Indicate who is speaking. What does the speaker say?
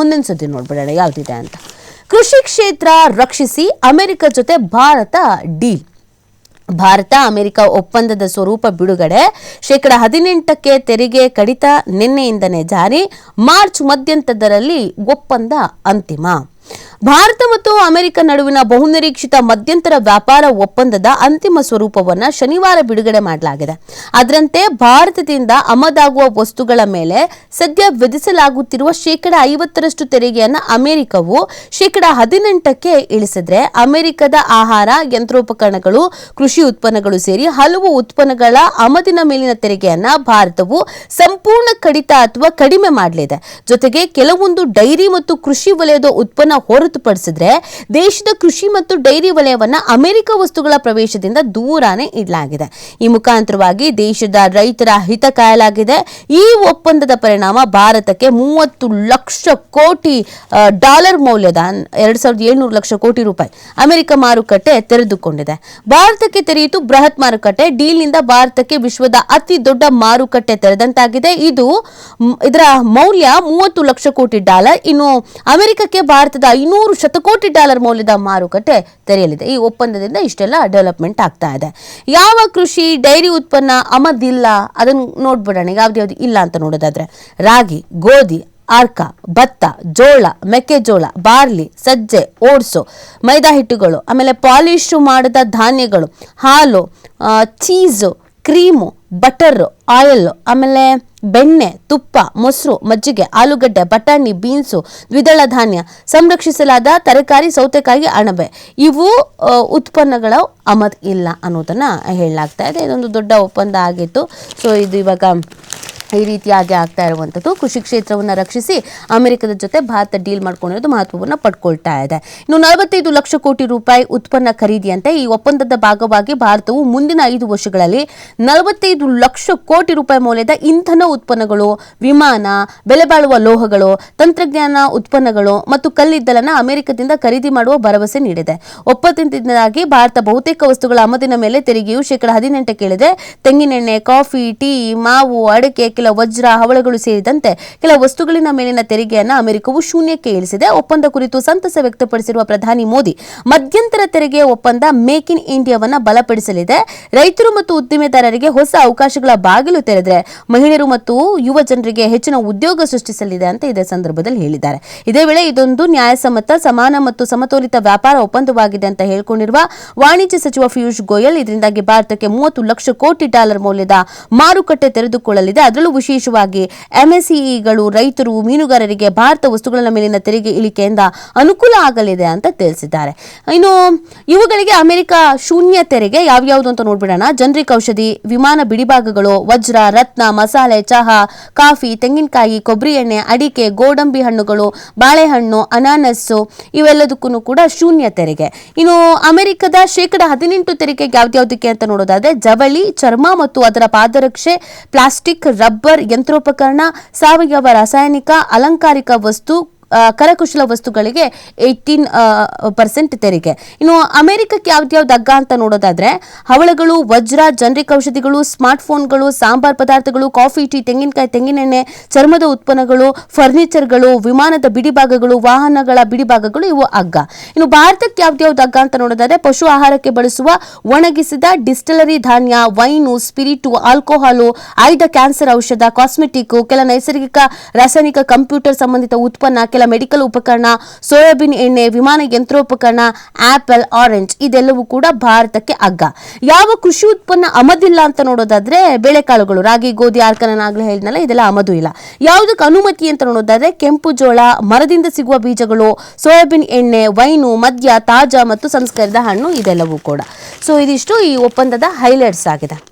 Speaker 1: ಮುಂದಿನ ಸುದ್ದಿ ನೋಡ್ಬಿಡೋಣ. ಯಾವ್ದಿದೆ ಅಂತ. ಕೃಷಿ ಕ್ಷೇತ್ರ ರಕ್ಷಿಸಿ ಅಮೆರಿಕ ಜೊತೆ ಭಾರತ ಡೀಲ್. ಭಾರತ, ಅಮೆರಿಕ ಒಪ್ಪಂದದ ಸ್ವರೂಪ ಬಿಡುಗಡೆ. ಶೇಕಡ ಹದಿನೆಂಟಕ್ಕೆ ತೆರಿಗೆ ಕಡಿತ ನಿನ್ನೆಯಿಂದನೇ ಜಾರಿ. ಮಾರ್ಚ್ ಮಧ್ಯಂತರದಲ್ಲಿ ಒಪ್ಪಂದ ಅಂತಿಮ. ಭಾರತ ಮತ್ತು ಅಮೆರಿಕ ನಡುವಿನ ಬಹುನಿರೀಕ್ಷಿತ ಮಧ್ಯಂತರ ವ್ಯಾಪಾರ ಒಪ್ಪಂದದ ಅಂತಿಮ ಸ್ವರೂಪವನ್ನು ಶನಿವಾರ ಬಿಡುಗಡೆ ಮಾಡಲಾಗಿದೆ. ಅದರಂತೆ ಭಾರತದಿಂದ ಆಮದಾಗುವ ವಸ್ತುಗಳ ಮೇಲೆ ಸದ್ಯ ವಿಧಿಸಲಾಗುತ್ತಿರುವ ಶೇಕಡ ಐವತ್ತರಷ್ಟು ತೆರಿಗೆಯನ್ನು ಅಮೆರಿಕವು ಶೇಕಡ ಹದಿನೆಂಟಕ್ಕೆ ಇಳಿಸಿದ್ರೆ ಅಮೆರಿಕದ ಆಹಾರ, ಯಂತ್ರೋಪಕರಣಗಳು, ಕೃಷಿ ಉತ್ಪನ್ನಗಳು ಸೇರಿ ಹಲವು ಉತ್ಪನ್ನಗಳ ಆಮದಿನ ಮೇಲಿನ ತೆರಿಗೆಯನ್ನು ಭಾರತವು ಸಂಪೂರ್ಣ ಕಡಿತ ಅಥವಾ ಕಡಿಮೆ ಮಾಡಲಿದೆ. ಜೊತೆಗೆ ಕೆಲವೊಂದು ಡೈರಿ ಮತ್ತು ಕೃಷಿ ವಲಯದ ಉತ್ಪನ್ನ ಹೊರತುಪಡಿಸಿದ್ರೆ ದೇಶದ ಕೃಷಿ ಮತ್ತು ಡೈರಿ ವಲಯವನ್ನ ಅಮೆರಿಕ ವಸ್ತುಗಳ ಪ್ರವೇಶದಿಂದ ದೂರಾನೇ ಇಡಲಾಗಿದೆ. ಈ ಮುಖಾಂತರವಾಗಿ ದೇಶದ ರೈತರ ಹಿತ ಕಾಯಲಾಗಿದೆ. ಈ ಒಪ್ಪಂದದ ಪರಿಣಾಮ ಭಾರತಕ್ಕೆ ಮೂವತ್ತು ಲಕ್ಷ ಕೋಟಿ ಡಾಲರ್ ಮೌಲ್ಯದ ಎರಡ್ ಸಾವಿರದ ಏಳ್ನೂರು ಲಕ್ಷ ಕೋಟಿ ರೂಪಾಯಿ ಅಮೆರಿಕ ಮಾರುಕಟ್ಟೆ ತೆರೆದುಕೊಂಡಿದೆ. ಭಾರತಕ್ಕೆ ತೆರೆಯಿತು ಬೃಹತ್ ಮಾರುಕಟ್ಟೆ. ಡೀಲ್ನಿಂದ ಭಾರತಕ್ಕೆ ವಿಶ್ವದ ಅತಿ ದೊಡ್ಡ ಮಾರುಕಟ್ಟೆ ತೆರೆದಂತಾಗಿದೆ. ಇದು ಇದರ ಮೌಲ್ಯ ಮೂವತ್ತು ಲಕ್ಷ ಕೋಟಿ ಡಾಲರ್. ಇನ್ನು ಅಮೆರಿಕಕ್ಕೆ ಭಾರತದ ಐನೂರು ಶತಕೋಟಿ ಡಾಲರ್ ಮೌಲ್ಯದ ಮಾರುಕಟ್ಟೆ ತೆರೆಯಲಿದೆ. ಈ ಒಪ್ಪಂದದಿಂದ ಇಷ್ಟೆಲ್ಲ ಡೆವಲಪ್ಮೆಂಟ್ ಆಗ್ತಾ ಇದೆ. ಯಾವ ಕೃಷಿ, ಡೈರಿ ಉತ್ಪನ್ನ ಅಮದಿಲ್ಲ ಅದನ್ನು ನೋಡ್ಬಿಡೋಣ. ಯಾವ್ದು ಇಲ್ಲ ಅಂತ ನೋಡೋದಾದ್ರೆ, ರಾಗಿ, ಗೋಧಿ, ಆರ್ಕ, ಭತ್ತ, ಜೋಳ, ಮೆಕ್ಕೆಜೋಳ, ಬಾರ್ಲಿ, ಸಜ್ಜೆ, ಓಡ್ಸು, ಮೈದಾ ಹಿಟ್ಟುಗಳು, ಆಮೇಲೆ ಪಾಲಿಶು ಮಾಡಿದ ಧಾನ್ಯಗಳು, ಹಾಲು ಚೀಸು, ಕ್ರೀಮು ಬಟರ್, ಆಯಿಲ್, ಆಮೇಲೆ ಬೆಣ್ಣೆ, ತುಪ್ಪ, ಮೊಸರು, ಮಜ್ಜಿಗೆ, ಆಲೂಗಡ್ಡೆ, ಬಟಾಣಿ, ಬೀನ್ಸು, ದ್ವಿದಳ ಧಾನ್ಯ ಸಂರಕ್ಷಿಸಲಾದ ತರಕಾರಿ, ಸೌತೆಕಾಯಿ, ಅಣಬೆ. ಇವು ಉತ್ಪನ್ನಗಳ ಆಮದು ಇಲ್ಲ ಅನ್ನೋದನ್ನ ಹೇಳಲಾಗ್ತಾ ಇದೆ. ಇದೊಂದು ದೊಡ್ಡ ಒಪ್ಪಂದ ಆಗಿತ್ತು. ಸೊ ಇದು ಇವಾಗ ಈ ರೀತಿಯಾಗಿ ಆಗ್ತಾ ಇರುವಂಥದ್ದು. ಕೃಷಿ ಕ್ಷೇತ್ರವನ್ನು ರಕ್ಷಿಸಿ ಅಮೆರಿಕದ ಜೊತೆ ಭಾರತ ಡೀಲ್ ಮಾಡ್ಕೊಂಡಿರೋದು ಮಹತ್ವವನ್ನು ಪಡ್ಕೊಳ್ತಾ ಇದೆ. ಇನ್ನು ನಲವತ್ತೈದು ಲಕ್ಷ ಕೋಟಿ ರೂಪಾಯಿ ಉತ್ಪನ್ನ ಖರೀದಿಯಂತೆ ಈ ಒಪ್ಪಂದದ ಭಾಗವಾಗಿ ಭಾರತವು ಮುಂದಿನ ಐದು ವರ್ಷಗಳಲ್ಲಿ ನಲವತ್ತೈದು ಲಕ್ಷ ಕೋಟಿ ರೂಪಾಯಿ ಮೌಲ್ಯದ ಇಂಧನ ಉತ್ಪನ್ನಗಳು, ವಿಮಾನ, ಬೆಲೆ ಬಾಳುವ ಲೋಹಗಳು, ತಂತ್ರಜ್ಞಾನ ಉತ್ಪನ್ನಗಳು ಮತ್ತು ಕಲ್ಲಿದ್ದಲನ್ನು ಅಮೆರಿಕದಿಂದ ಖರೀದಿ ಮಾಡುವ ಭರವಸೆ ನೀಡಿದೆ. ಒಪ್ಪಂದದಿಂದಾಗಿ ಭಾರತ ಬಹುತೇಕ ವಸ್ತುಗಳ ಆಮದಿನ ಮೇಲೆ ತೆರಿಗೆಯು ಶೇಕಡ ಹದಿನೆಂಟಕ್ಕೆ ಇಳಿದೆ ತೆಂಗಿನೆಣ್ಣೆ, ಕಾಫಿ, ಟೀ, ಮಾವು, ಅಡಿಕೆ ಕೆಲ ವಜ್ರ ಹವಳಗಳು ಸೇರಿದಂತೆ ಕೆಲ ವಸ್ತುಗಳಿನ ಮೇಲಿನ ತೆರಿಗೆಯನ್ನು ಅಮೆರಿಕವು ಶೂನ್ಯಕ್ಕೆ ಇಳಿಸಿದೆ. ಒಪ್ಪಂದ ಕುರಿತು ಸಂತಸ ವ್ಯಕ್ತಪಡಿಸಿರುವ ಪ್ರಧಾನಿ ಮೋದಿ, ಮಧ್ಯಂತರ ತೆರಿಗೆ ಒಪ್ಪಂದ ಮೇಕ್ ಇನ್ ಇಂಡಿಯಾವನ್ನ ಬಲಪಡಿಸಲಿದೆ. ರೈತರು ಮತ್ತು ಉದ್ದಿಮೆದಾರರಿಗೆ ಹೊಸ ಅವಕಾಶಗಳ ಬಾಗಿಲು ತೆರೆದರೆ ಮಹಿಳೆಯರು ಮತ್ತು ಯುವ ಜನರಿಗೆ ಹೆಚ್ಚಿನ ಉದ್ಯೋಗ ಸೃಷ್ಟಿಸಲಿದೆ ಅಂತ ಇದೇ ಸಂದರ್ಭದಲ್ಲಿ ಹೇಳಿದ್ದಾರೆ. ಇದೇ ವೇಳೆ ಇದೊಂದು ನ್ಯಾಯಸಮ್ಮತ, ಸಮಾನ ಮತ್ತು ಸಮತೋಲಿತ ವ್ಯಾಪಾರ ಒಪ್ಪಂದವಾಗಿದೆ ಅಂತ ಹೇಳಿಕೊಂಡಿರುವ ವಾಣಿಜ್ಯ ಸಚಿವ ಪಿಯೂಷ್ ಗೋಯಲ್, ಇದರಿಂದಾಗಿ ಭಾರತಕ್ಕೆ ಮೂವತ್ತು ಲಕ್ಷ ಕೋಟಿ ಡಾಲರ್ ಮೌಲ್ಯದ ಮಾರುಕಟ್ಟೆ ತೆರೆದುಕೊಳ್ಳಲಿದೆ. ಅದರಲ್ಲೂ ವಿಶೇಷವಾಗಿ ಎಂಎಸ್ಇಗಳು ರೈತರು, ಮೀನುಗಾರರಿಗೆ ಭಾರತ ವಸ್ತುಗಳ ಮೇಲಿನ ತೆರಿಗೆ ಇಳಿಕೆಯಿಂದ ಅನುಕೂಲ ಆಗಲಿದೆ ಅಂತ ತಿಳಿಸಿದ್ದಾರೆ. ಇನ್ನು ಇವುಗಳಿಗೆ ಅಮೆರಿಕ ಶೂನ್ಯ ತೆರಿಗೆ ಯಾವ್ಯಾವುದು ಅಂತ ನೋಡ್ಬಿಡೋಣ. ಜನರಿಕ್ ಔಷಧಿ, ವಿಮಾನ ಬಿಡಿಭಾಗಗಳು, ವಜ್ರ, ರತ್ನ, ಮಸಾಲೆ, ಚಹಾ, ಕಾಫಿ, ತೆಂಗಿನಕಾಯಿ, ಕೊಬ್ಬರಿ ಎಣ್ಣೆ, ಅಡಿಕೆ, ಗೋಡಂಬಿ ಹಣ್ಣುಗಳು, ಬಾಳೆಹಣ್ಣು, ಅನಾನಸ್ಸು ಇವೆಲ್ಲದಕ್ಕೂ ಕೂಡ ಶೂನ್ಯ ತೆರಿಗೆ. ಇನ್ನು ಅಮೆರಿಕದ ಶೇಕಡ ಹದಿನೆಂಟು ತೆರಿಗೆ ಯಾವ್ದ್ಯಾವುದಕ್ಕೆ ಅಂತ ನೋಡೋದಾದ್ರೆ ಜವಳಿ, ಚರ್ಮ ಮತ್ತು ಅದರ ಪಾದರಕ್ಷೆ, ಪ್ಲಾಸ್ಟಿಕ್, ರಬ್ಬರ್ ಯಂತ್ರೋಪಕರಣ ಸಾವಯವ ರಾಸಾಯನಿಕ ಅಲಂಕಾರಿಕ ವಸ್ತು ಕರಕುಶಲ ವಸ್ತುಗಳಿಗೆ ಏಯ್ಟೀನ್ ಪರ್ಸೆಂಟ್ ತೆರಿಗೆ. ಇನ್ನು ಅಮೆರಿಕಕ್ಕೆ ಯಾವ್ದ್ಯಾವ್ದು ಅಗ್ಗ ಅಂತ ನೋಡೋದಾದ್ರೆ, ಹವಳಗಳು, ವಜ್ರ, ಜನರಿಕ್ ಔಷಧಿಗಳು ಸ್ಮಾರ್ಟ್ ಫೋನ್ಗಳು ಸಾಂಬಾರ್ ಪದಾರ್ಥಗಳು, ಕಾಫಿ, ಟೀ, ತೆಂಗಿನಕಾಯಿ, ತೆಂಗಿನೆಣ್ಣೆ, ಚರ್ಮದ ಉತ್ಪನ್ನಗಳು, ಫರ್ನಿಚರ್ಗಳು, ವಿಮಾನದ ಬಿಡಿಭಾಗಗಳು, ವಾಹನಗಳ ಬಿಡಿಭಾಗಗಳು ಇವು ಅಗ್ಗ ಇನ್ನು ಭಾರತಕ್ಕೆ ಯಾವ್ದ್ಯಾವ್ದು ಅಗ್ಗ ಅಂತ ನೋಡೋದಾದ್ರೆ, ಪಶು ಆಹಾರಕ್ಕೆ ಬಳಸುವ ಒಣಗಿಸಿದ ಡಿಸ್ಟಿಲರಿ ಧಾನ್ಯ, ವೈನು, ಸ್ಪಿರಿಟು, ಆಲ್ಕೋಹಾಲು, ಆಯ್ದ ಕ್ಯಾನ್ಸರ್ ಔಷಧ ಕಾಸ್ಮೆಟಿಕ್ ಕೆಲ ನೈಸರ್ಗಿಕ, ರಾಸಾಯನಿಕ, ಕಂಪ್ಯೂಟರ್ ಸಂಬಂಧಿತ ಉತ್ಪನ್ನ ಮೆಡಿಕಲ್ ಉಪಕರಣ, ಸೋಯಾಬೀನ್ ಎಣ್ಣೆ, ವಿಮಾನ ಯಂತ್ರೋಪಕರಣ, ಆಪಲ್, ಆರೆಂಜ್ ಇದೆಲ್ಲವೂ ಕೂಡ ಭಾರತಕ್ಕೆ ಅಗ್ಗ ಯಾವ ಕೃಷಿ ಉತ್ಪನ್ನ ಅಮದಿಲ್ಲ ಅಂತ ನೋಡೋದಾದ್ರೆ ಬೇಳೆಕಾಳುಗಳು. ರಾಗಿ, ಗೋಧಿ ಆರ್ಕನ ಹೇಳಿದ್ನಲ್ಲ, ಇದೆಲ್ಲ ಅಮದು ಇಲ್ಲ. ಯಾವುದಕ್ಕೆ ಅನುಮತಿ ಅಂತ ನೋಡೋದಾದ್ರೆ ಕೆಂಪು ಜೋಳ, ಮರದಿಂದ ಸಿಗುವ ಬೀಜಗಳು, ಸೋಯಾಬೀನ್ ಎಣ್ಣೆ, ವೈನು, ಮದ್ಯ, ತಾಜಾ ಮತ್ತು ಸಂಸ್ಕರಿಸಿದ ಹಣ್ಣು ಇದೆಲ್ಲವೂ ಕೂಡ. ಸೊ ಇದಿಷ್ಟು ಈ ಒಪ್ಪಂದದ ಹೈಲೈಟ್ಸ್ ಆಗಿದೆ.